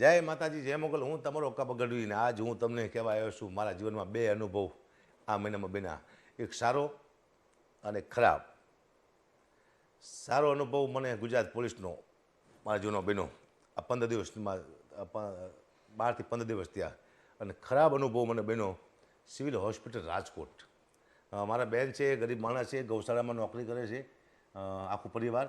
જય માતાજી, જય મોગલ. હું તમારો કપ ગઢવીને આજ હું તમને કહેવા આવ્યો છું, મારા જીવનમાં બે અનુભવ આ મહિનામાં બેના એક સારો અને ખરાબ. સારો અનુભવ મને ગુજરાત પોલીસનો, મારા જૂનો બન્યો. આ પંદર દિવસમાં બારથી પંદર દિવસ ત્યાં અને ખરાબ અનુભવ મને બન્યો સિવિલ હોસ્પિટલ રાજકોટ. મારા બેન છે, ગરીબ માણસ છે, ગૌશાળામાં નોકરી કરે છે આખું પરિવાર.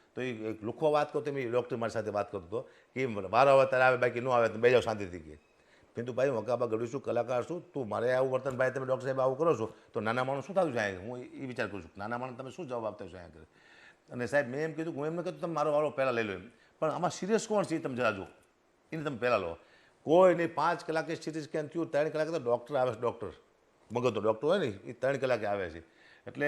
તો એ એક લુખો વાત કરતો મેં ડૉક્ટર મારી સાથે વાત કરતો કે વારો આવે ત્યારે આવે, બાકી ન આવે, તો બે જાઓ શાંતિથી કે. કીધું, ભાઈ વકાબા ગઢું છું, કલાકાર છું, તું મારે આવું વર્તન, ભાઈ, તમે ડૉક્ટર સાહેબ આવું કરો છો, તો નાના માણસ શું થતું છે હું એ વિચાર કરું છું, નાના માણસ તમે શું જવાબ આપતા છો અહીંયા અને સાહેબ, મેં એમ કીધું, હું એમને કીધું તમે મારો વારો પહેલાં લઈ લો એમ. પણ આમાં સિરિયસ કોણ છે એ તમે જરા જુઓ. એને તમે પહેલાં લો. કોઈ નહીં, પાંચ કલાકે સિટી સ્કેન થયું, ત્રણ કલાકે તો ડૉક્ટર આવે છે, ડૉક્ટર. મગજનો ડૉક્ટર હોય ને, એ ત્રણ કલાકે આવે છે. એટલે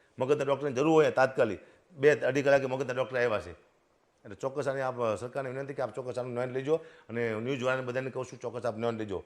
મગજના ડૉક્ટરની જરૂર હોય તાત્કાલિક. બે અઢી કલાકે મગજના ડૉક્ટર આવ્યા છે. એટલે ચોક્કસ આની આપ સરકારને વિનંતી કે આપ ચોક્કસ આનું નોંધ લેજો અને ન્યૂઝ વાળાને બધાને કહું છું ચોક્કસ આપ નોંધ લેજો.